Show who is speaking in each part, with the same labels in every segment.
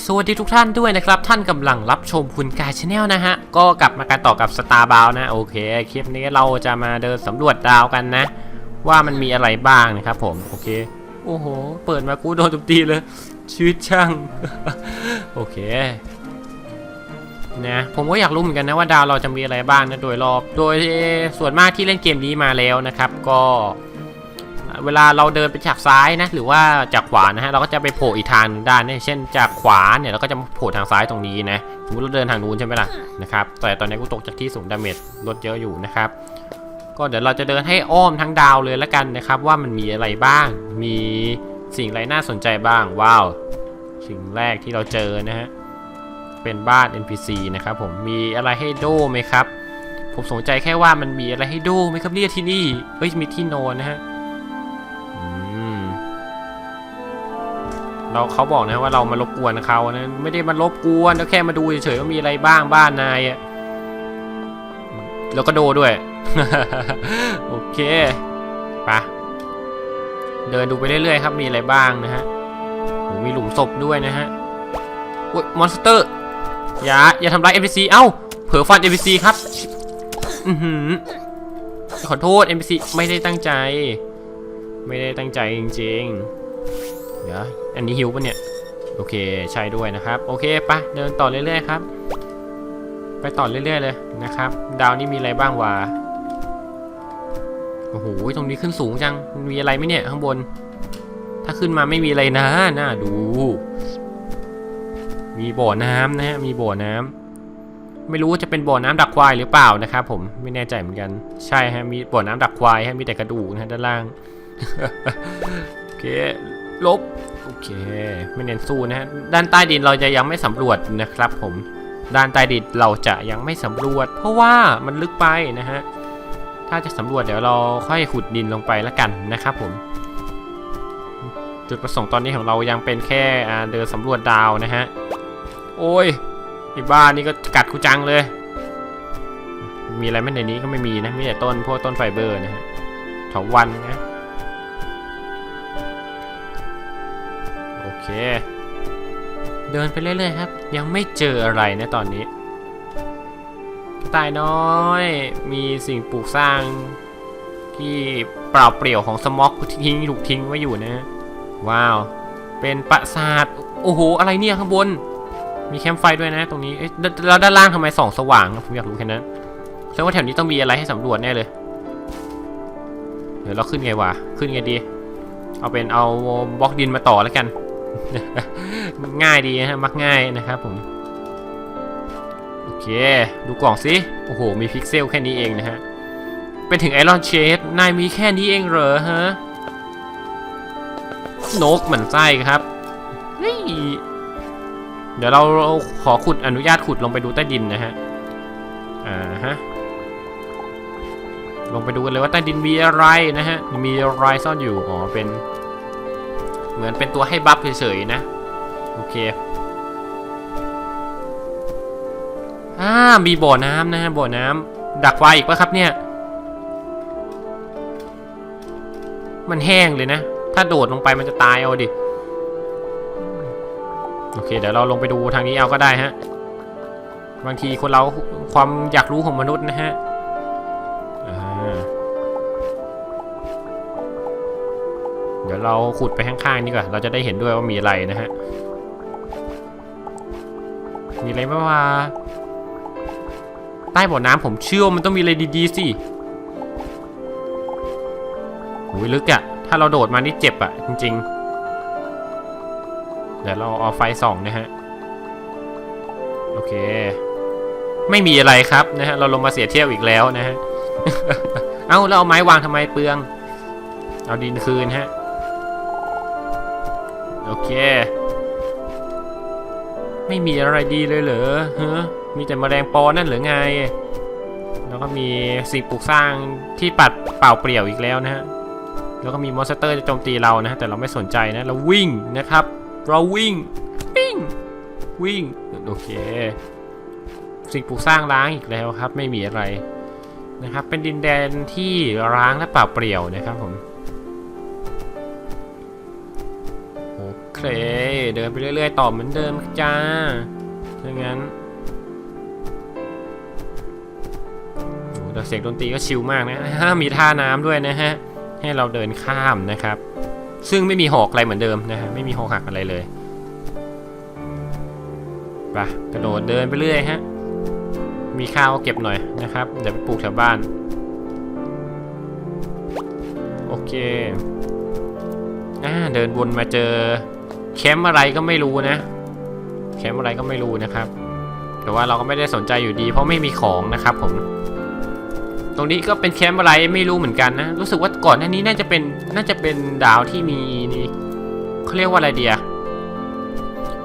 Speaker 1: สวัสดีทุกท่านด้วยนะครับ ท่านกำลังรับชมคุณกายชาแนลนะฮะ ก็กลับมากันต่อกับ Star b o u นะ โอเค คลิปนี้เราจะมาเดินสำรวจดาวกันนะ ว่ามันมีอะไรบ้างนะครับผม โอเค โอ้โห เปิดมากูโดนตุบตีเลย ชีวิตช่าง โอเค นะ ผมก็อยากรู้เหมือนกันนะว่าดาวเราจะมีอะไรบ้างนะ โดยรอบ โดยส่วนมากที่เล่นเกมนี้มาแล้วนะครับ ก็ เวลาเราเดินไปจากซ้ายนะ หรือว่าจากขวานะฮะเราก็จะไปโผล่อีกทางหนึ่งได้นะเช่นจากขวาเนี่ยเราก็จะโผล่ทางซ้ายตรงนี้นะสมมติเราเดินทางนู้นใช่ไหมล่ะนะครับแต่ตอนนี้กูตกจากที่สูงดาเมจลดเยอะอยู่นะครับ ก็เดี๋ยวเราจะเดินให้อ้อมทั้งดาวเลยแล้วกันนะครับ ว่ามันมีอะไรบ้าง มีสิ่งอะไรน่าสนใจบ้างว้าวสิ่งแรกที่เราเจอนะฮะเป็นบ้าน NPC นะครับผมมีอะไรให้โดไหมครับผมสนใจแค่ว่ามันมีอะไรให้ดูไหมครับเนี่ยที่นี่ เฮ้ยมีที่นอนนะฮะ เราเขาบอกนะว่าเรามารบกวนเขานะไม่ได้มารบกวนเราแค่มาดูเฉยๆว่ามีอะไรบ้างบ้านนายอะแล้วก็โดด้วยโอเคไปะเดินดูไปเรื่อยๆครับมีอะไรบ้างนะฮะมีหลุมศพด้วยนะฮะโอ้ยมอนสเตอร์อย่าอย่าทำร้าย NPC เอ้าเผลอฟัน NPC ครับอือหือขอโทษ NPC ไม่ได้ตั้งใจ ไม่ได้ตั้งใจจริงๆเดี๋ยว อันนี้หิวปะเนี่ย โอเคใช่ด้วยนะครับ โอเคปะเดินต่อเรื่อยๆครับ ไปต่อเรื่อยๆเลยนะครับ ดาวนี้มีอะไรบ้างวะโอ้โหตรงนี้ขึ้นสูงจัง มีอะไรไหมเนี่ยข้างบน ถ้าขึ้นมาไม่มีอะไรนะน่าดู มีบ่อน้ำนะฮะ มีบ่อน้ำ ไม่รู้ว่าจะเป็นบ่อน้ำดักควายหรือเปล่านะครับผม ไม่แน่ใจเหมือนกัน ใช่ฮะ มีบ่อน้ำดักควายฮะ มีแต่กระดูกนะด้านล่าง โอเค ลบ โอเค ไม่เน้นสู้นะฮะ ด้านใต้ดินเราจะยังไม่สำรวจนะครับผม ด้านใต้ดินเราจะยังไม่สำรวจ เพราะว่ามันลึกไปนะฮะ ถ้าจะสำรวจเดี๋ยวเราค่อยขุดดินลงไปแล้วกันนะครับผม จุดประสงค์ตอนนี้ของเรายังเป็นแค่เดินสำรวจดาวนะฮะ โอ้ยไอ้บ้านนี่ก็กัดกูจังเลย มีอะไรไม่ในนี้ก็ไม่มีนะ มีแต่ต้นพวกต้นไฟเบอร์นะฮะเถาวันนะ เค เดินไปเรื่อยๆครับ ยังไม่เจออะไรนะตอนนี้กระต่ายน้อย มีสิ่งปลูกสร้าง ที่เปล่าเปลี่ยวของสม็อกทิ้งถูกทิ้งไว้อยู่นะ ว้าว เป็นปราสาท โอ้โห อะไรเนี่ยข้างบน มีแคมป์ไฟด้วยนะตรงนี้แล้วด้านล่างทำไมส่องสว่างผมอยากรู้แค่นั้นแสดงว่าแถวนี้ต้องมีอะไรให้สำรวจแน่เลย เดี๋ยวเราขึ้นไงวะ ขึ้นไงดี เอาเป็นเอาบล็อกดินมาต่อแล้วกัน ง่ายดีนะฮะมักง่ายนะครับผม โอเค ดูกล่องสิ โอ้โห มีพิกเซลแค่นี้เองนะฮะ เป็นถึงไอรอนเชดนายมีแค่นี้เองเหรอฮะ นกเหมือนไส้ครับเฮ้ยเดี๋ยวเราขอขุดอนุญาตขุดลงไปดูใต้ดินนะฮะ อ่าฮะลงไปดูกันเลยว่าใต้ดินมีอะไรนะฮะ มีอะไรซ่อนอยู่ อ๋อ เป็น เหมือนเป็นตัวให้บัฟเฉยๆนะ โอเคอ่ามีบ่อน้ำนะฮะบ่อน้ำดักไวอีกปะครับเนี่ย มันแห้งเลยนะ ถ้าโดดลงไปมันจะตายเอาดิ โอเค เดี๋ยวเราลงไปดูทางนี้เอาก็ได้ฮะ บางทีคนเราความอยากรู้ของมนุษย์นะฮะ เราขุดไปข้างๆนี่ก่อนเราจะได้เห็นด้วยว่ามีอะไรนะฮะ มีอะไรบ้างวะใต้บ่อน้ำผมเชื่อมันต้องมีอะไรดีๆสิหูยลึกอะถ้าเราโดดมานี่เจ็บอะจริงๆ เดี๋ยวเราเอาไฟส่องนะฮะ โอเค ไม่มีอะไรครับนะฮะ เราลงมาเสียเที่ยวอีกแล้วนะฮะ เอ้าแล้วเอาไม้วางทำไมเปลือง เอาดินคืนฮะ ไม่มีอะไรดีเลยเหรอฮะมีแต่มแมลงปอนั่นหรือไง แล้วก็มีสิ่งปลูกสร้างที่ปัดเปล่าเปลี่ยวอีกแล้วนะฮะ แล้วก็มีมอนสเตอร์จะโจมตีเรานะแต่เราไม่สนใจนะเราวิ่งนะครับ เราวิ่งวิ่งวิ่งโอเค สิ่งปลูกสร้างล้างอีกแล้วครับ ไม่มีอะไรนะครับ เป็นดินแดนที่ร้างและเปล่าเปลี่ยวนะครับผม เค เดินไปเรื่อย ๆ ต่อเหมือนเดิมจ้าถ้างั้นโอ้แต่เสียงดนตรีก็ชิลมากนะฮะมีท่าน้ำด้วยนะฮะ ให้เราเดินข้ามนะครับ ซึ่งไม่มีหอกอะไรเหมือนเดิมนะฮะ ไม่มีหอกหักอะไรเลยไปกระโดดเดินไปเรื่อยฮะ มีข้าวก็เก็บหน่อยนะครับ เดี๋ยวไปปลูกแถวบ้าน โอเคอ่าเดินวนมาเจอ แคมป์อะไรก็ไม่รู้นะ แคมป์อะไรก็ไม่รู้นะครับ แต่ว่าเราก็ไม่ได้สนใจอยู่ดี เพราะไม่มีของนะครับผม ตรงนี้ก็เป็นแคมป์อะไรไม่รู้เหมือนกันนะ รู้สึกว่าก่อนหน้านี้น่าจะเป็นน่าจะเป็นดาวที่มีนี่เขาเรียกว่าอะไรเดีย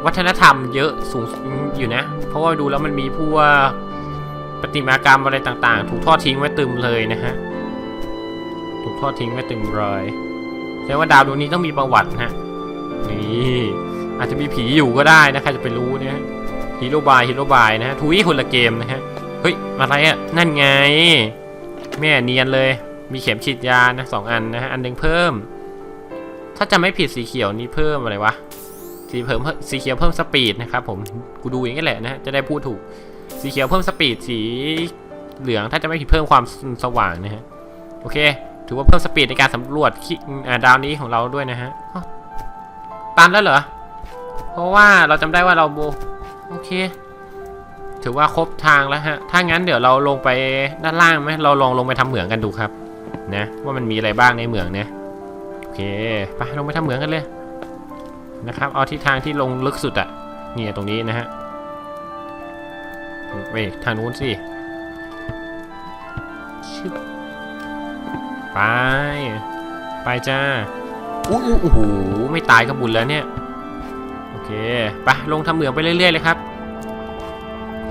Speaker 1: วัฒนธรรมเยอะสูงอยู่นะ เพราะว่าดูแล้วมันมีพวกประติมากรรมอะไรต่างๆ ถูกทอดทิ้งไว้ตึมเลยนะฮะ ถูกทอดทิ้งไว้ตึมเลยแสดงว่าดาวดวงนี้ต้องมีประวัติฮะ นี่อาจจะมีผีอยู่ก็ได้นะใครจะไปรู้เนี่ยฮีโร่บายฮีโร่บายนะฮะทุยคนละเกมนะฮะเฮ้ยอะไรอะนั่นไง แม่เนียนเลย มีเข็มฉีดยานะสองอันนะฮะอันหนึ่งเพิ่ม ถ้าจะไม่ผิดสีเขียวนี่เพิ่มอะไรวะสีเพิ่มสีเขียวเพิ่มสปีดนะครับผมกูดูอย่างนี้แหละนะฮะจะได้พูดถูก สีเขียวเพิ่มสปีดสีเหลืองถ้าจะไม่ผิดเพิ่มความสว่างนะฮะโอเค ถือว่าเพิ่มสปีดในการสำรวจดาวนี้ของเราด้วยนะฮะ ตันแล้วเหรอ เพราะว่าเราจำได้ว่าเราโบโอเค ถือว่าครบทางแล้วฮะ ถ้างั้นเดี๋ยวเราลงไปด้านล่างไหมเราลองลงไปทำเหมืองกันดูครับ นะ ว่ามันมีอะไรบ้างในเหมืองเนี่ยโอเค ไปลงไปทำเหมืองกันเลย นะครับ เอาที่ทางที่ลงลึกสุดอะเนี่ยตรงนี้นะฮะเว้ทางนู้นสิไป ไปจ้า อู้โอ้โหไม่ตายก็บุญแล้วเนี่ย โอเคไปลงทำเหมืองไปเรื่อยๆเลยครับ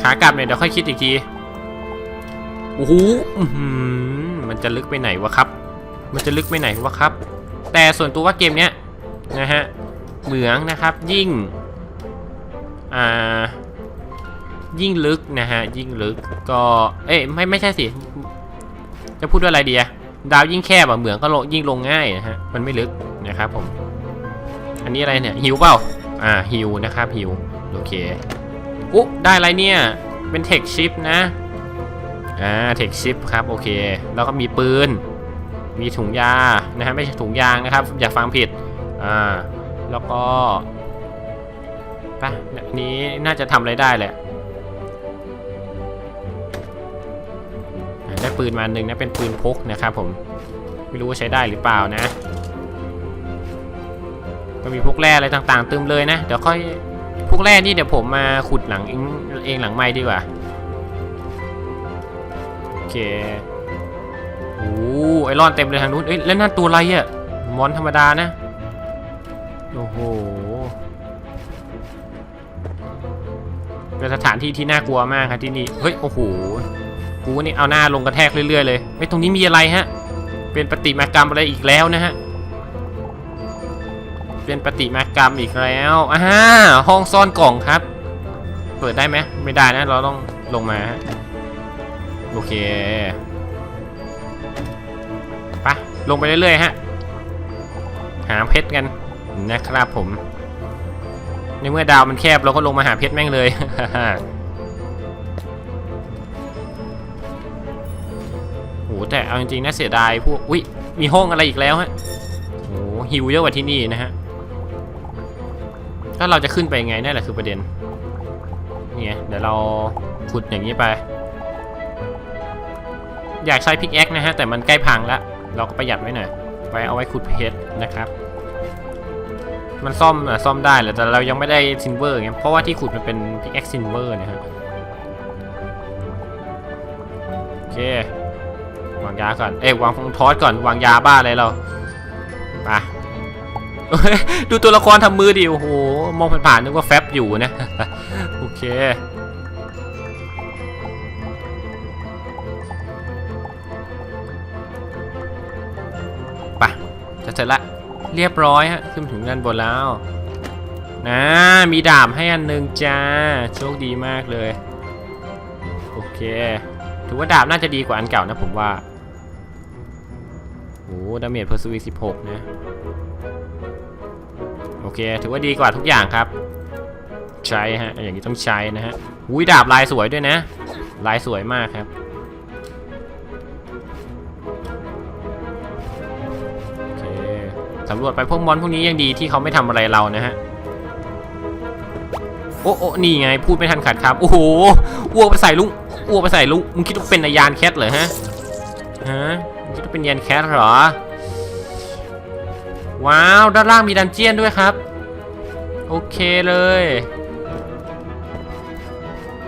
Speaker 1: ขากลับเนี่ยเดี๋ยวค่อยคิดอีกทีโอ้โหมันจะลึกไปไหนวะครับ มันจะลึกไปไหนวะครับ แต่ส่วนตัวว่าเกมเนี้ยนะฮะเหมืองนะครับยิ่งอ่ายิ่งลึกนะฮะยิ่งลึกก็เอ้ยไม่ไม่ใช่สิ จะพูดว่าอะไรดีอะดาวยิ่งแคบอะเหมืองก็ลงยิ่งลงง่ายนะฮะมันไม่ลึก นะครับผม อันนี้อะไรเนี่ยหิวเปล่า อ่าหิวนะครับหิวโอเคอุ๊ได้อะไรเนี่ย เป็นเทคชิปนะ อ่าเทคชิปครับโอเค แล้วก็มีปืน มีถุงยานะฮะไม่ใช่ถุงยางนะครับ อย่าฟังผิด อ่า แล้วก็ไปะอันนี้น่าจะทำอะไรได้แหละ ได้ปืนมาหนึ่งนะเป็นปืนพกนะครับผม ไม่รู้ว่าใช้ได้หรือเปล่านะ ก็มีพวกแร่อะไรต่างๆเติมเลยนะเดี๋ยวค่อยพวกแร่นี่เดี๋ยวผมมาขุดหลังเองเองหลังไม้ดีกว่าโอเคโอ้ไอรอนเต็มเลยทางนู้นเอ้ยแล้วนั่นตัวอะไรอะ่ะมอนธรรมดานะโอ้โหเป็นสถานที่ที่น่ากลัวมากครับที่นี่เฮ้ยโอ้โหกูนี่เอาหน้าลงกระแทกเรื่อยๆเลยเฮ้ตรงนี้มีอะไรฮะเป็นปฏิมากรรมอะไรอีกแล้วนะฮะ เป็นปฏิมากรรมอีกแล้วอ่าห้องซ่อนกล่องครับ เปิดได้ไหมไม่ได้นะ เราต้องลงมาฮะโอเคไปลงไปเรื่อยๆฮะ หาเพชรกันนะครับผม ในเมื่อดาวมันแคบเราก็ลงมาหาเพชรแม่งเลยโหแต่เอาจริงๆนะเสียดายพวก อุ้ยมีห้องอะไรอีกแล้วฮะโหหิวเยอะกว่าที่นี่นะฮะ ถ้าเราจะขึ้นไปยังไงนั่นแหละคือประเด็นเนี่ยเดี๋ยวเราขุดอย่างนี้ไป อยากใช้พิกแอคนะฮะ แต่มันใกล้พังแล้ว เราก็ประหยัดไว้หน่อย ไว้เอาไว้ขุดเพชรนะครับ มันซ่อมอะซ่อมได้แหละแต่เรายังไม่ได้ซินเวอร์ไงเพราะว่าที่ขุดมันเป็นพิกแอคซินเวอร์นะฮะโอเควางยาก่อน เอ้ยวางฟงทอสก่อน วางยาบ้าอะไรเรา ดูตัวละครทำมือดิโอ้โห มองผ่านๆนึกว่าแฟบอยู่นะ โอเค ไปะจะเสร็จละ เรียบร้อยฮะ ขึ้นถึงด้านบนแล้ว นะ มีดาบให้อันหนึ่งจ้า โชคดีมากเลย โอเค ถือว่าดาบน่าจะดีกว่าอันเก่านะผมว่าโอ้ดาเมจเพอร์ซูวี16นะโอโอ เค ถือว่าดีกว่าทุกอย่างครับ ใช้ฮะ อย่างนี้ต้องใช้นะฮะอุ้ยดาบลายสวยด้วยนะ ลายสวยมากครับ โอเคสำรวจไปพวกมอนพวกนี้ยังดีที่เขาไม่ทำอะไรเรานะฮะ โอ้โอ้นี่ไง พูดไม่ทันขาดครับ โอ้โหอ้วกไปใส่ลุงอ้วกไปใส่ลุงมึงคิดว่าเป็นนายานแคทเหรอฮะ ฮะมึงคิดว่าเป็นยานแคทเหรอ ว้าว ด้านล่างมีดันเจียนด้วยครับ โอเคเลย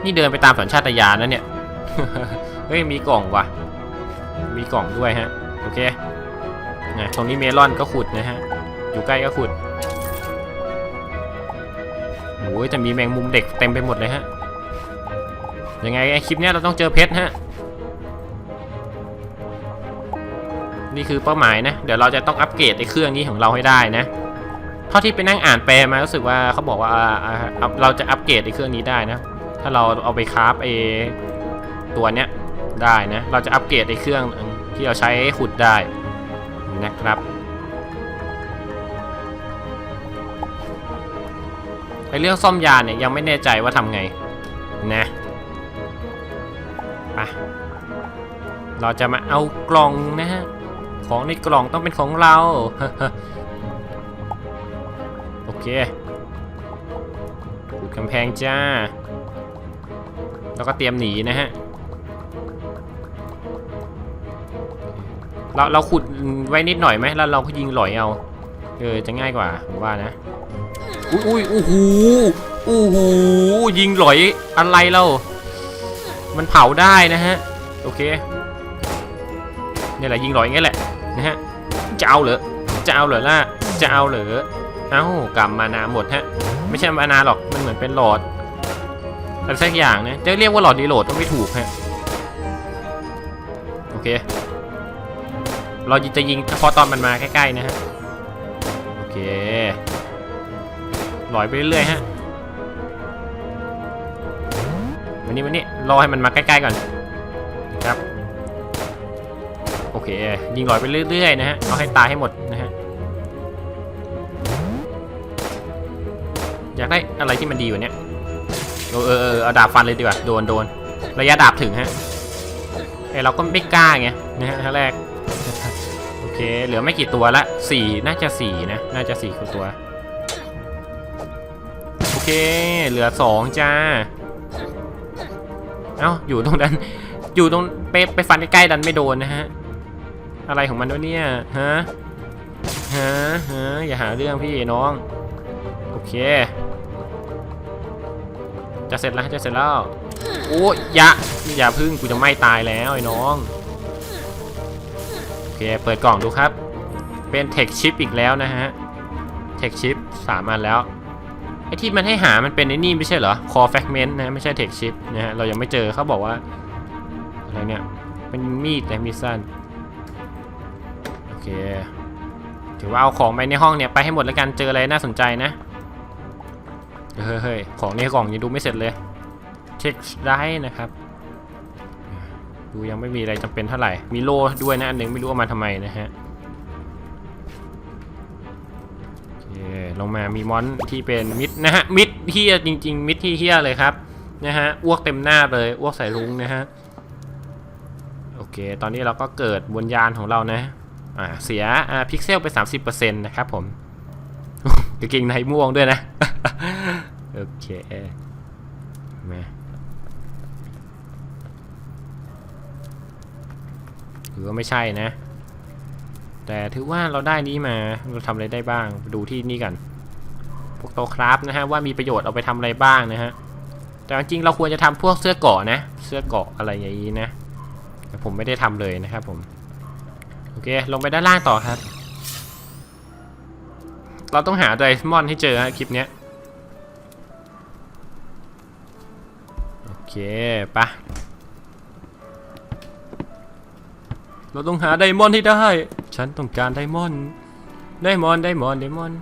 Speaker 1: นี่เดินไปตามสัญชาตญาณนะเนี่ย เฮ้ย มีกล่องว่ะ มีกล่องด้วยฮะ โอเคนะตรงนี้เมลอนก็ขุดนะฮะ อยู่ใกล้ก็ขุดโอ้ยแต่มีแมงมุมเด็กเต็มไปหมดเลยฮะ ยังไงไอคลิปเนี้ยเราต้องเจอเพชรฮะ นี่คือเป้าหมายนะ เดี๋ยวเราจะต้องอัปเกรดไอ้เครื่องนี้ของเราให้ได้นะเท่าที่ไปนั่งอ่านแปลมารู้สึกว่าเขาบอกว่าเราจะอัปเกรดไอ้เครื่องนี้ได้นะ ถ้าเราเอาไปคราฟไอตัวเนี้ยได้นะ เราจะอัปเกรดไอ้เครื่องที่เราใช้ขุดได้นะครับไอเรื่องซ่อมยานเนี่ยยังไม่แน่ใจว่าทำไงนะไปเราจะมาเอากล่องนะฮะ ของในกล่องต้องเป็นของเรา โอเคขุดกำแพงจ้า แล้วก็เตรียมหนีนะฮะ เราเราขุดไว้นิดหน่อยไหมแล้วเราก็ยิงหลอยเอา เออจะง่ายกว่าผมว่านะ อุ้ยอุ้ยโอ้โหโอ้โหยิงหลอยอะไรเรา มันเผาได้นะฮะ โอเคนี่แหละยิงหลอยอย่างเงี้ยแหละ นะฮะ จะเอาเหรอ จะเอาเหรอล่ะ จะเอาเหรอ เอ้ากำมานาหมดฮะ ไม่ใช่มานาหรอก มันเหมือนเป็นหลอดอะไรสักอย่างนะ จะเรียกว่าหลอดดีโหลดก็ไม่ถูกฮะ โอเค เราจะยิงเฉพาะตอนมันมาใกล้ๆนะฮะ โอเคลอยไปเรื่อยๆฮะวันนี้วันนี้รอให้มันมาใกล้ๆก่อนครับ เคยิงลอยไปเรื่อยๆนะฮะเอาให้ตายให้หมดนะฮะอยากได้อะไรที่มันดีกว่านี้เออเออเอาดาบฟันเลยดีกว่าโดนโดนระยะดาบถึงฮะไอเราก็ไม่กล้าไงนะฮะครั้งแรกโอเคเหลือไม่กี่ตัวละสี่น่าจะสี่นะน่าจะสี่ตัวโอเคเหลือสองจ้าเอ้าอยู่ตรงนั้นอยู่ตรงไปไปฟันใกล้ๆดันไม่โดนนะฮะ อะไรของมันวะเนี่ยฮะฮะฮะอย่าหาเรื่องพี่น้อง โอเค จะเสร็จแล้วจะเสร็จแล้วโอ้ยอย่าอย่าพึ่งกูจะไม่ตายแล้วไอ้น้องโอเคเปิดกล่องดูครับ เป็นเทคชิปอีกแล้วนะฮะเทคชิปสามอันแล้วไอที่มันให้หามันเป็นไอ้นี่ไม่ใช่เหรอคอแฟกเมนต์นะไม่ใช่เทคชิปนะฮะเรายังไม่เจอเขาบอกว่าอะไรเนี่ยเป็นมีดนะมีสั้น เคถือว่าเอาของไปในห้องเนี่ยไปให้หมดแล้วกันเจออะไรน่าสนใจนะเฮ้ยเฮ้ยของในกล่องยังดูไม่เสร็จเลยเช็คได้นะครับดูยังไม่มีอะไรจำเป็นเท่าไหร่มีโล่ด้วยนะอันหนึงไม่รู้เอามาทำไมนะฮะโอเคลงมามีมอนที่เป็นมิดนะฮะมิดเฮียจริง ๆ มิดที่เฮียเลยครับนะฮะอ้วกเต็มหน้าเลยอ้วกใส่ลุงนะฮะโอเค ตอนนี้เราก็เกิดบนยานของเรานะ อ่าเสียอ่าพิกเซลไป 30%นะครับผมกางเกงในม่วงด้วยนะ โอเคมาหรือว่าไม่ใช่นะ แต่ถือว่าเราได้นี้มาเราทำอะไรได้บ้างดูที่นี่กัน พวกโตคราฟนะฮะว่ามีประโยชน์เอาไปทำอะไรบ้างนะฮะแต่จริงเราควรจะทำพวกเสื้อเกาะนะ เสื้อเกาะอะไรอย่างนี้นะแต่ผมไม่ได้ทำเลยนะครับผม อเค ลงไปด้านล่างต่อครับ เราต้องหาไดมอนด์ให้เจอฮะคลิปเนี้ย โอเคปะเราต้องหาไดมอนด์ให้ได้ ฉันต้องการไดมอนด์ ไดมอนด์ ไดมอนด์ ไดมอนด์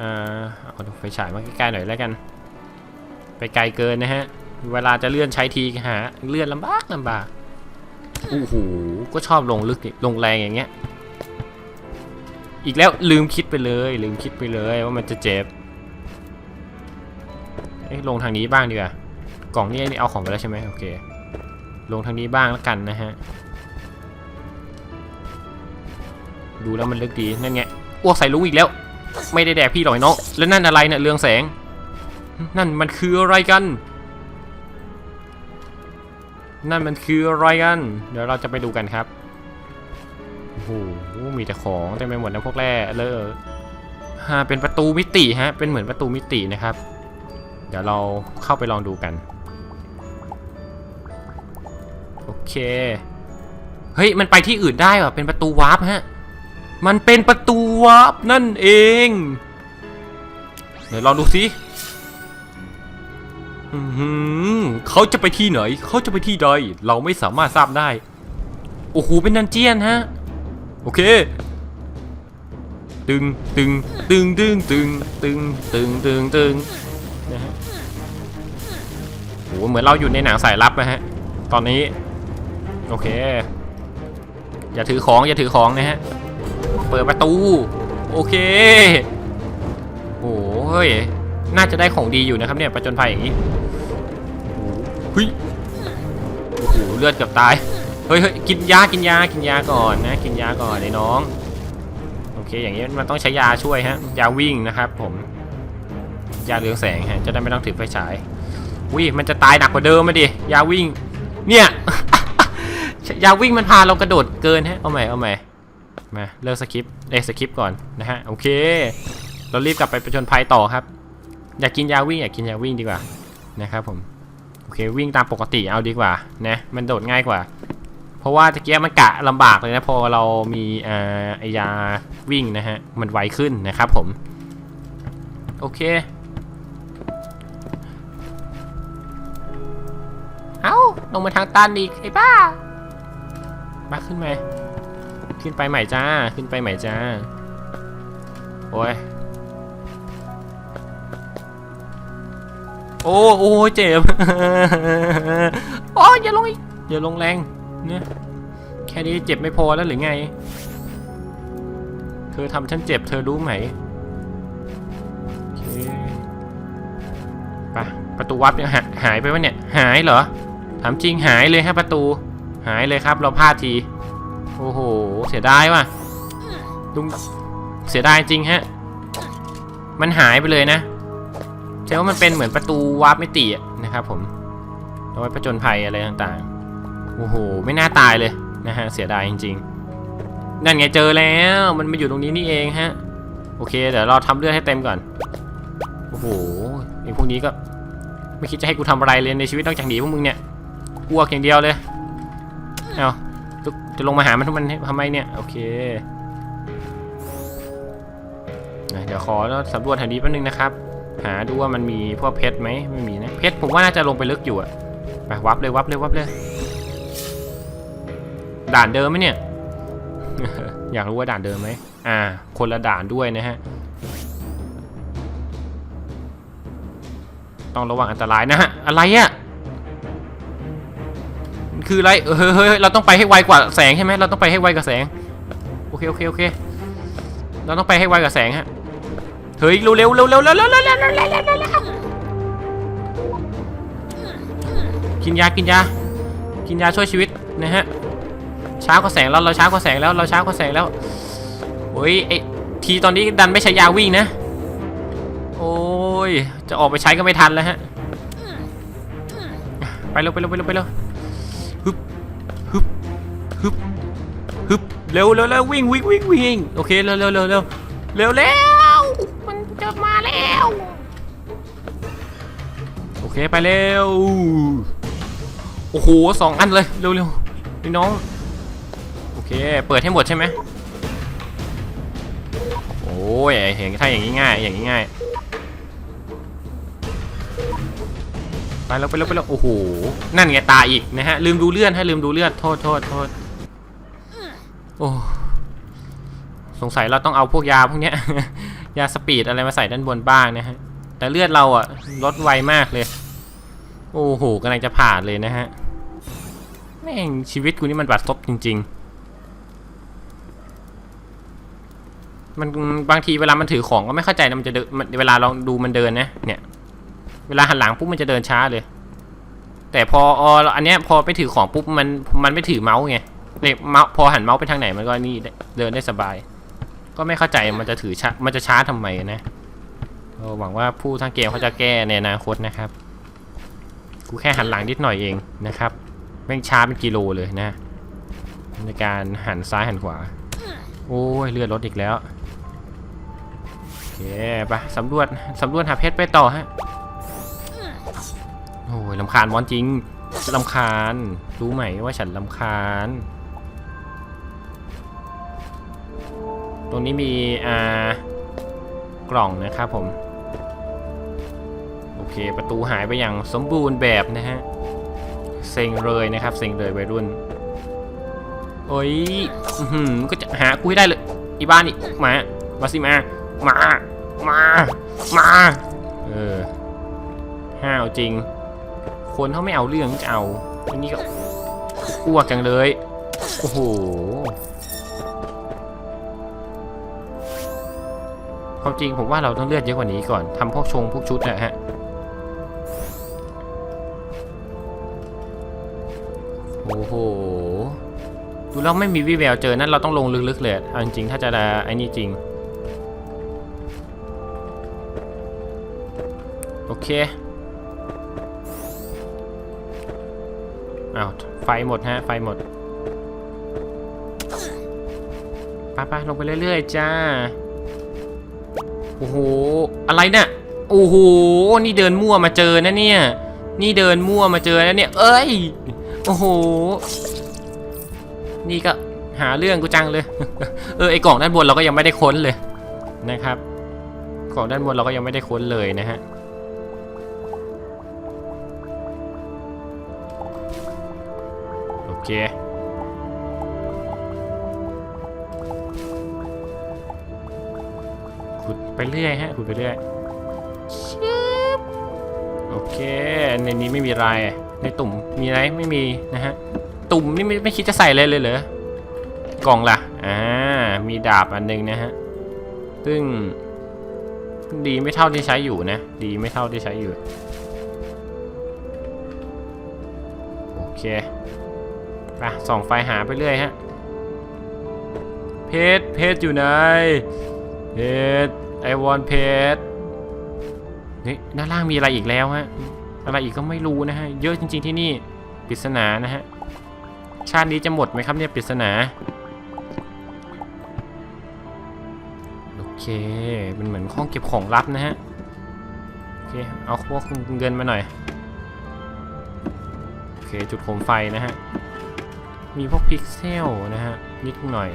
Speaker 1: อ่า เอาไฟฉายมาใกล้ๆหน่อยแล้วกัน ไปไกลเกินนะฮะ เวลาจะเลื่อนใช้ทีหาเลื่อนลำบากลำบาก โอ้โหก็ชอบลงลึกลงแรงอย่างเงี้ย อีกแล้วลืมคิดไปเลย ลืมคิดไปเลยว่ามันจะเจ็บเอ๊ะลงทางนี้บ้างดีกว่ากล่องนี้นี่เอาของไปแล้วใช่ไหมโอเค ลงทางนี้บ้างแล้วกันนะฮะดูแล้วมันลึกดีนั่นไงอ้วกใส่ลุงอีกแล้ว ไม่ได้แดกพี่หรอกน้องแล้วนั่นอะไรเนี่ยเรืองแสง นั่นมันคืออะไรกัน นั่นมันคืออะไรกัน เดี๋ยวเราจะไปดูกันครับโอ้โหมีแต่ของเต็มไปหมดนะพวกแร่เลอะฮะเป็นประตูมิติฮะ เป็นเหมือนประตูมิตินะครับ เดี๋ยวเราเข้าไปลองดูกัน โอเค เฮ้ย มันไปที่อื่นได้ว่ะเป็นประตูวาร์ปฮะ มันเป็นประตูวาร์ปนั่นเอง เดี๋ยวลองดูสิ เขาจะไปที่ไหน เขาจะไปที่ใด เราไม่สามารถทราบได้ โอ้โห เป็นดันเจียนฮะ โอเค ตึง ตึง ตึง ตึง ตึง ตึง ตึง ตึง ตึง นะฮะโหเหมือนเราอยู่ในหนังสายลับนะฮะ ตอนนี้ โอเค อย่าถือของ อย่าถือของนะฮะ เปิดประตู โอเค โอ้เฮ้ยน่าจะได้ของดีอยู่นะครับเนี่ยประจนภัยอย่างนี้ เฮ้ยโอ้โหเลือดเกือบตายเฮ้ยเฮ้ยกินยากินยากินยาก่อนนะกินยาก่อนไอ้น้องโอเคอย่างนี้มันต้องใช้ยาช่วยฮะยาวิ่งนะครับ ผมยาเรืองแสงฮะจะได้ไม่ต้องถือไฟฉายอุ้ยมันจะตายหนักกว่าเดิมมาดิยาวิ่ง เนี่ยยาวิ่งมันพาเรากระโดดเกินฮะเอาใหม่เอาใหม่มาเลิกสคริปเอ้สคริปก่อนนะฮะโอเค เรารีบกลับไปประชนภัยต่อครับ อยากกินยาวิ่งอยากกินยาวิ่งดีกว่านะครับผม เควิ่งตามปกติเอาดีกว่านะมันโดดง่ายกว่า เพราะว่าตะเกียบมันกะลำบากเลยนะพอเรามีอ่าไอยาวิ่งนะฮะมันไวขึ้นนะครับผม โอเคเอ้าลงมาทางตันอีกไอ้บ้ามาขึ้นไหมขึ้นไปใหม่จ้าขึ้นไปใหม่จ้าโอ้ย โอ้โอ้เจ็บโอ้อย่าลงอีกอย่าลงแรงเนี่ยแค่นี้เจ็บไม่พอแล้วหรือไง เธอทำฉันเจ็บเธอรู้ไหมโอเคไปประตูวับเนี่ยหาหายไปวะเนี่ย หายเหรอถามจริงหายเลยฮะประตู หายเลยครับเราพลาดที โอ้โห เสียดายว่ะลุงเสียดายจริงฮะ มันหายไปเลยนะ แสดงว่ามันเป็นเหมือนประตูวาร์ปมิติอะนะครับผมเอาไว้ประจนภัยอะไรต่างๆ โอ้โห ไม่น่าตายเลยนะฮะ เสียดายจริงๆ นั่นไงเจอแล้ว มันมาอยู่ตรงนี้นี่เองฮะ โอเค เดี๋ยวเราทำเลือดให้เต็มก่อน โอ้โหไอ้พวกนี้ก็ไม่คิดจะให้กูทำอะไรเลยในชีวิตนอกจากหนีพวกมึงเนี่ยอ้วกอย่างเดียวเลย เอาจะจะลงมาหามันทุกมันทำไมเนี่ย โอเค เดี๋ยวขอสำรวจแถวนี้แป๊บนึงนะครับ หาดูว่ามันมีพวกเพชรไหมไม่มีนะ เพชรผมว่าน่าจะลงไปลึกอยู่อะไปวับเลยวับเลยวับเลยด่านเดิมไหมเนี่ย อยากรู้ว่าด่านเดิมไหมอ่า คนละด่านด้วยนะฮะ ต้องระวังอันตรายนะฮะ อะไรอะคืออะไรเฮ้ยเฮ้ยเราต้องไปให้ไวกว่าแสงใช่ไหมเราต้องไปให้ไวกว่าแสง โอเค โอเค โอเค เราต้องไปให้ไวกว่าแสงฮะ เฮ้ยเร็วเร็วเร็วเร็วเร็วเร็วเร็วเร็วเร็วเร็วกินยากินยากินยาช่วยชีวิตนะฮะช้ากว่าแสงแล้วเราช้ากว่าแสงแล้วเราช้ากว่าแสงแล้วโอ้ยไอทีตอนนี้ดันไม่ใช้ยาวิ่งนะโอ้ยจะออกไปใช้ก็ไม่ทันแล้วฮะไปเร็วไปเร็วไปเร็วไปเร็วฮึบฮึบฮึบฮึบเร็วเร็วเร็ววิ่งวิ่งวิ่งวิ่งโอเคเร็วเร็วเร็วเร็วเร็วเร็ว จะมาแล้ว โอเคไปเร็ว โอ้โหสองอันเลย เร็วเร็วพี่น้อง โอเค เปิดให้หมดใช่ไหมโอ้ยเห็นถ้าอย่างนี้ง่ายอย่างนี้ง่ายไปแล้วไปแล้วไปแล้วโอ้โหนั่นไงตาอีกนะฮะลืมดูเลื่อนให้ลืมดูเลื่อนโทษโทษโทษโอ้สงสัยเราต้องเอาพวกยาพวกเนี้ย ยาสปีดอะไรมาใส่ด้านบนบ้างนะฮะ แต่เลือดเราอะลดไวมากเลย โอ้โหกำลังจะผ่านเลยนะฮะ แม่งชีวิตกูนี่มันบัดซบจริง ๆมันบางทีเวลามันถือของก็ไม่เข้าใจนะมันจะเดินเวลาลองดูมันเดินนะเนี่ย เวลาหันหลังปุ๊บมันจะเดินช้าเลย แต่พอออันเนี้ยพอไปถือของปุ๊บมันมันไม่ถือเมาส์ไงเนี่ยเมาส์พอหันเมาส์ไปทางไหนมันก็นี่เดินได้สบาย ก็ไม่เข้าใจมันจะถือช้ามันจะช้าทำไมนะเออหวังว่าผู้ทางเกมเขาจะแก้ในอนาคตนะครับ กูแค่หันหลังนิดหน่อยเองนะครับแม่งช้าเป็นกิโลเลยนะ ในการหันซ้ายหันขวา โอ้ยเลือดรถอีกแล้วโอเคไปสำรวจสำรวจหาเพชรไปต่อฮะโอ้ยลำคาญมอนจริงลำคาญรู้ไหมว่าฉันลำคาญ ตรงนี้มีอ่ากล่องนะครับผม โอเค ประตูหายไปอย่างสมบูรณ์แบบนะฮะ เซ็งเลยนะครับเซ็งเลยวัยรุ่น โอ้ยหือก็จะหากูให้ได้เลย อีบ้านนี่มา มาสิมา มา มา มา เออห้าวจริง คนเขาไม่เอาเรื่องจะเอาอันนี้ก็อ้วกจังเลย โอ้โห ความจริงผมว่าเราต้องเลือดเยอะกว่านี้ก่อนทำพวกชงพวกชุดนะฮะโอ้โหดูแล้วไม่มีวิแววเจอนั่นเราต้องลงลึกๆเลยเอาจริงๆถ้าจะได้ไอ้นี่จริง โอเคอ้าวไฟหมดฮะ ไฟหมดไปไปลงไปเรื่อยๆจ้า อ้โห อะไรเนี่ยโอ้โห นี่เดินมั่วมาเจอนะเนี่ย นี่เดินมั่วมาเจอนะเนี่ย เอ้ย โอ้โห นี่ก็หาเรื่องกูจังเลย เออ ไอกล่องด้านบนเราก็ยังไม่ได้ค้นเลยนะครับ กล่องด้านบนเราก็ยังไม่ได้ค้นเลยนะฮะ โอเค ไปเรื่อยฮะขุดไปเรื่อยชิบโอเค ในนี้ไม่มีอะไรในตุ่มมีอะไรไม่มีนะฮะ ตุ่มนี่ไม่ไม่คิดจะใส่เลยเลยเหรอกล่องล่ะอ่ามีดาบอันหนึงนะฮะ ซึ่ง ดีไม่เท่าที่ใช้อยู่นะ ดีไม่เท่าที่ใช้อยู่ โอเคไปส่องไฟหาไปเรื่อยฮะ เพชรเพชรอยู่ไหนเพชร ไอวอนเพชรนี่ด้านล่างมีอะไรอีกแล้วฮะ อะไรอีกก็ไม่รู้นะฮะ เยอะจริง ๆที่นี่ปริศนานะฮะ ชาตินี้จะหมดไหมครับเนี่ยปริศนา โอเคมันเหมือนห้องเก็บของลับนะฮะ โอเค เอาพวกเงินมาหน่อย โอเค จุดโคมไฟนะฮะ มีพวกพิกเซลนะฮะ นิดหน่อย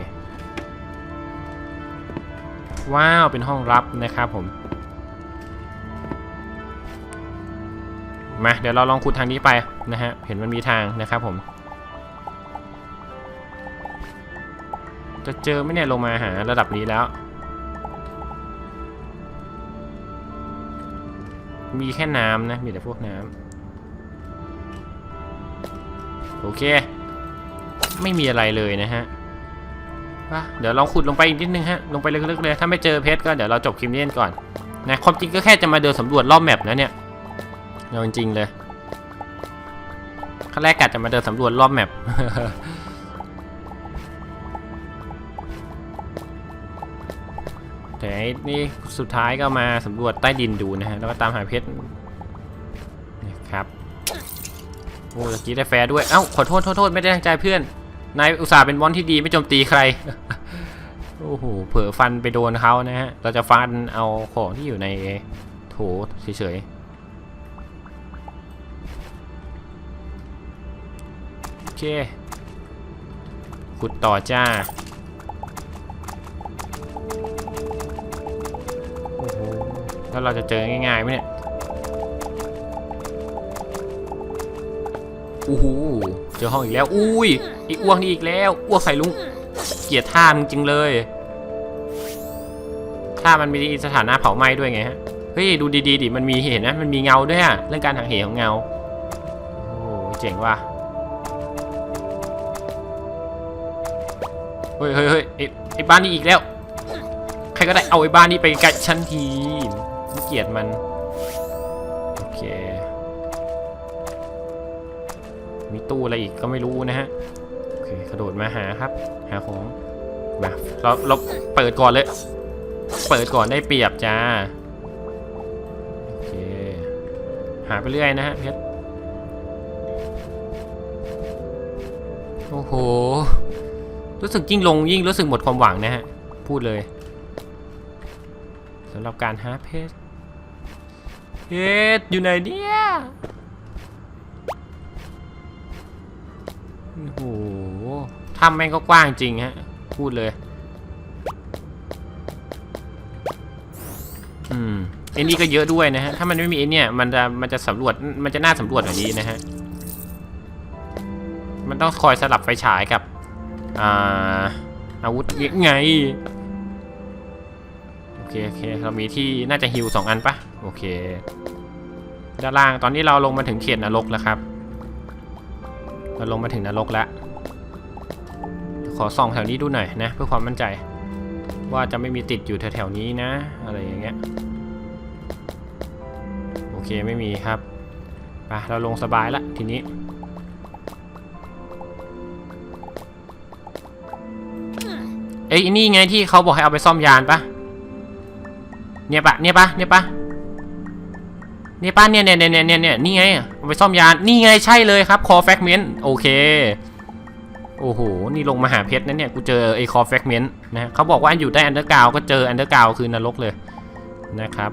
Speaker 1: ว้าวเป็นห้องลับนะครับผมมาเดี๋ยวเราลองขุดทางนี้ไปนะฮะเห็นมันมีทางนะครับผม จะเจอไหมเนี่ยลงมาหาระดับนี้แล้ว มีแค่น้ำนะมีแต่พวกน้ำโอเค ไม่มีอะไรเลยนะฮะ ปะเดี๋ยวลองขุดลงไปอีกนิดนึงฮะ ลงไปลึกๆเลย ถ้าไม่เจอเพชรก็เดี๋ยวเราจบคลิปนี้กันก่อนนะความจริงก็แค่จะมาเดินสำรวจรอบแมปนะเนี่ยเอาจริงๆเลยขั้นแรกกะจะมาเดินสำรวจรอบแมปแต่นี่สุดท้ายก็มาสำรวจใต้ดินดูนะฮะ แล้วก็ตามหาเพชรนี่ครับ โอ้ตะกี้ได้แฟร์ด้วย เอ้า ขอโทษ โทษ โทษ ไม่ได้ตั้งใจเพื่อน นายอุตส่าห์เป็นบอลที่ดีไม่โจมตีใคร โอ้โห เผลอฟันไปโดนเขานะฮะ เราจะฟันเอาของที่อยู่ในโถเฉยๆ โอเค ขุดต่อจ้า โอ้โห แล้วเราจะเจอง่ายๆไหมเนี่ย โอ้โห เจอห้องอีกแล้ว อุ้ยอีอ้วกนี่อีกแล้ว อ้วกใส่ลุง เกลียดท่ามันจริงเลย ถ้ามันมีสถานะเผาไหม้ด้วยไงฮะ เฮ้ยดูดีๆดิ มันมีเห็นนะ มันมีเงาด้วยอะเรื่องการหักเหของเงา โอ้โหเจ๋งว่ะ เฮ้ยเฮ้ยเฮ้ยไอ้ไอบ้านนี้อีกแล้ว ใครก็ได้เอาไอ้บ้านนี้ไปไกลชั้นทีเกลียดมัน ตู้อะไรอีกก็ไม่รู้นะฮะโอเคกระโดดมาหาครับ หาของมาเราเราเปิดก่อนเลย เปิดก่อนได้เปรียบจ้าโอเคหาไปเรื่อยนะฮะเพชรโอ้โหรู้สึกยิ่งลงยิ่งรู้สึกหมดความหวังนะฮะพูดเลยสำหรับการหาเพชรเพชรอยู่ไหนเนี่ย โอ้โหทำแม่งก็กว้างจริงฮะ พูดเลย อืมไอ้นี่ก็เยอะด้วยนะฮะ ถ้ามันไม่มีไอ้เนี่ย มันจะ มันจะสำรวจ มันจะน่าสำรวจแบบนี้นะฮะ มันต้องคอยสลับไฟฉายกับ อ่า อาวุธยังไง โอเค โอเค เรามีที่น่าจะฮิวสองอันปะโอเค ด้านล่าง ตอนนี้เราลงมาถึงเขตนรกแล้วครับ เราลงมาถึงนรกแล้ว ขอส่องแถวนี้ดูหน่อยนะ เพื่อความมั่นใจ ว่าจะไม่มีติดอยู่แถวๆนี้นะ อะไรอย่างเงี้ย โอเคไม่มีครับไปเราลงสบายละทีนี้ เอ้ยนี่ไงที่เขาบอกให้เอาไปซ่อมยานปะเนี่ยปะเนี่ยปะเนี่ยปะ นี่ยปะเนี่ยเนี่ยเนี่ยเนี่ยเนี่ยนี่ไงเอาไปซ่อมยานนี่ไงใช่เลยครับคอแฟกเมนต์โอเคโอ้โห นี่ลงมาหาเพชรนะเนี่ย กูเจอไอคอแฟกเมนต์นะฮะเขาบอกว่าอยู่ได้อันเดอร์กราวก็เจออันเดอร์กราวคือนรกเลยนะครับ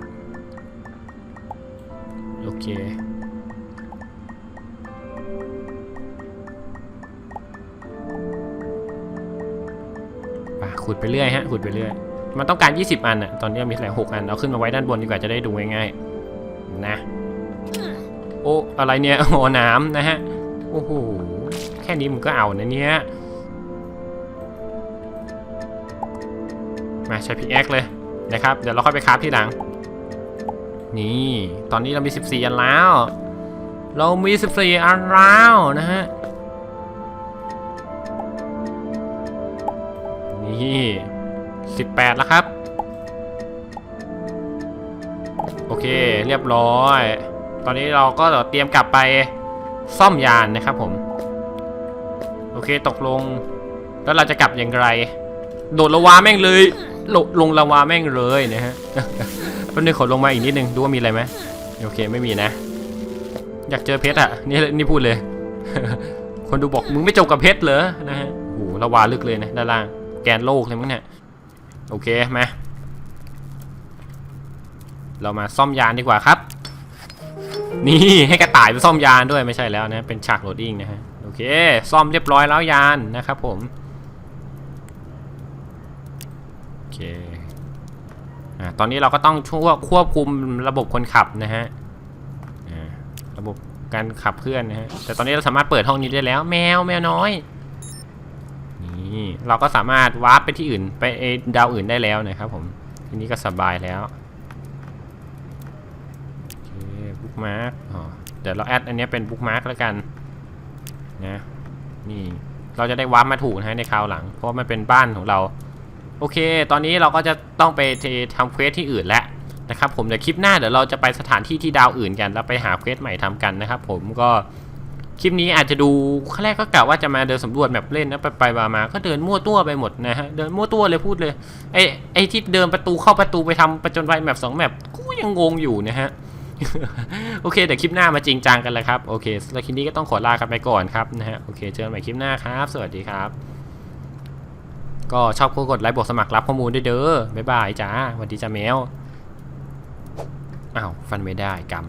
Speaker 1: โอเค ขุดไปเรื่อยฮะ ขุดไปเรื่อย มันต้องการ 20 อันอะตอนนี้มีแค่6อัน เอาขึ้นมาไว้ด้านบนดีกว่าจะได้ดูง่ายๆ นะโอ้อะไรเนี่ยโอ้น้ำนะฮะโอ้โหแค่นี้มันก็เอานะเนี่ยมาใช้พิกแอคเลยนะครับเดี๋ยวเราค่อยไปคราฟที่หลัง นี่ตอนนี้เรามี 14 อันแล้ว เรามี 14 อันแล้วนะฮะนี่สิบแปดแล้วครับ เคเรียบร้อย ตอนนี้เราก็เตรียมกลับไปซ่อมยานนะครับผม โอเคตกลง แล้วเราจะกลับอย่างไร โดดละวาแม่งเลยลงลงละวาแม่งเลยนะฮะแป๊บนึงขอลงมาอีกนิดนึงดูว่ามีอะไรไหมโอเคไม่มีนะ อยากเจอเพชรอะนี่นี่พูดเลย คนดูบอกมึงไม่จบกับเพชรเหรอนะฮะโอ้ละวาลึกเลยนะด้านล่างแกนโลกเลยมั้งเนี่ยโอเคมา เรามาซ่อมยานดีกว่าครับ นี่ให้กระต่ายไปซ่อมยานด้วยไม่ใช่แล้วนะเป็นฉากโหลดดิ้งนะฮะโอเค ซ่อมเรียบร้อยแล้วยานนะครับผมโอเคอ่าตอนนี้เราก็ต้องช่วยควบคุมระบบคนขับนะฮะอ่าระบบการขับเคลื่อนนะฮะแต่ตอนนี้เราสามารถเปิดห้องนี้ได้แล้ว แมวแมวน้อยนี่เราก็สามารถวาร์ปไปที่อื่นไปดาวอื่นได้แล้วนะครับผมทีนี้ก็สบายแล้วโอเคบุ๊ก มาร์กอ๋อเดี๋ยวเราแอดอันเนี้ยเป็นบุ๊กมาร์กแล้วกันนะนี่เราจะได้วาร์ปมาถูกนะฮะในคราวหลัง เพราะว่ามันเป็นบ้านของเรา โอเค ตอนนี้เราก็จะต้องไปเททำเควสที่อื่นแล้วนะครับผมเดี๋ยวคลิปหน้าเดี๋ยวเราจะไปสถานที่ที่ดาวอื่นกัน แล้วไปหาเควสใหม่ทำกันนะครับผมก็คลิปนี้อาจจะดูขั้นแรกก็กะว่าจะมาเดินสำรวจแบบเล่นนะไปไปมามาก็เดินมั่วตัวไปหมดนะฮะเดินมั่วตัวเลยพูดเลยไอ้ไอ้ที่เดินประตูเข้าประตูไปทำประจนไฟแมปสองแมปกูยังงงอยู่นะฮะ โอเคเดี๋ยวคลิปหน้ามาจริงจังกันเลยครับ โอเคแล้วคลิปนี้ก็ต้องขอลากันไปก่อนครับนะฮะ โอเค เจอกันใหม่คลิปหน้าครับ สวัสดีครับ ก็ชอบก็กดไลค์บวกสมัครรับข้อมูลด้วยเด้อบ๊ายบายจ้าสวัสดีจ้าแมว อ้าว ฟันไม่ได้กรรม